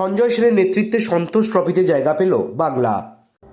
সঞ্জয় সেনের নেতৃত্বে সন্তোষ ট্রফিতে জায়গা পেল বাংলা।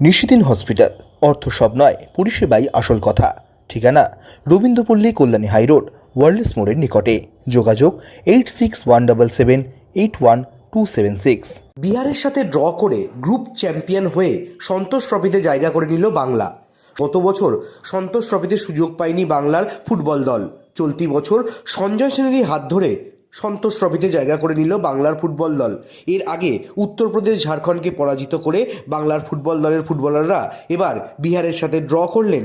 নিশিদিন হসপিটাল অর্থ সব নয় পরিষেবাই আসল কথা। ঠিকানা রবীন্দ্রপল্লী কল্যাণী হাইরোড ওয়ার্ল্ডস মোড়ের নিকটে। যোগাযোগ eight six one double seven eight one two seven six. বিহারের সাথে ড্র করে গ্রুপ চ্যাম্পিয়ন হয়ে সন্তোষ ট্রফিতে জায়গা করে নিল বাংলা। গত বছর সন্তোষ ট্রফিতে সুযোগ পায়নি বাংলার ফুটবল দল। চলতি বছর সঞ্জয় সেনেরই হাত ধরে সন্তোষ ট্রফিতে জায়গা করে নিল বাংলার ফুটবল দল। এর আগে উত্তরপ্রদেশ, ঝাড়খণ্ডকে পরাজিত করে বাংলার ফুটবল দলের ফুটবলাররা এবার বিহারের সাথে ড্র করলেন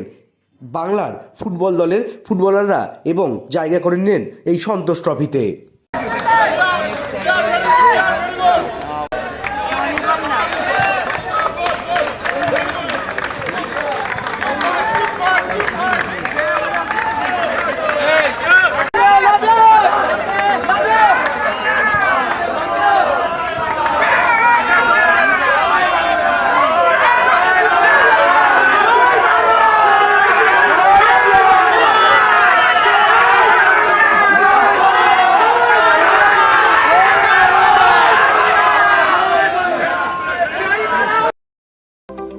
বাংলার ফুটবল দলের ফুটবলাররা এবং জায়গা করে নিলেন এই সন্তোষ ট্রফিতে।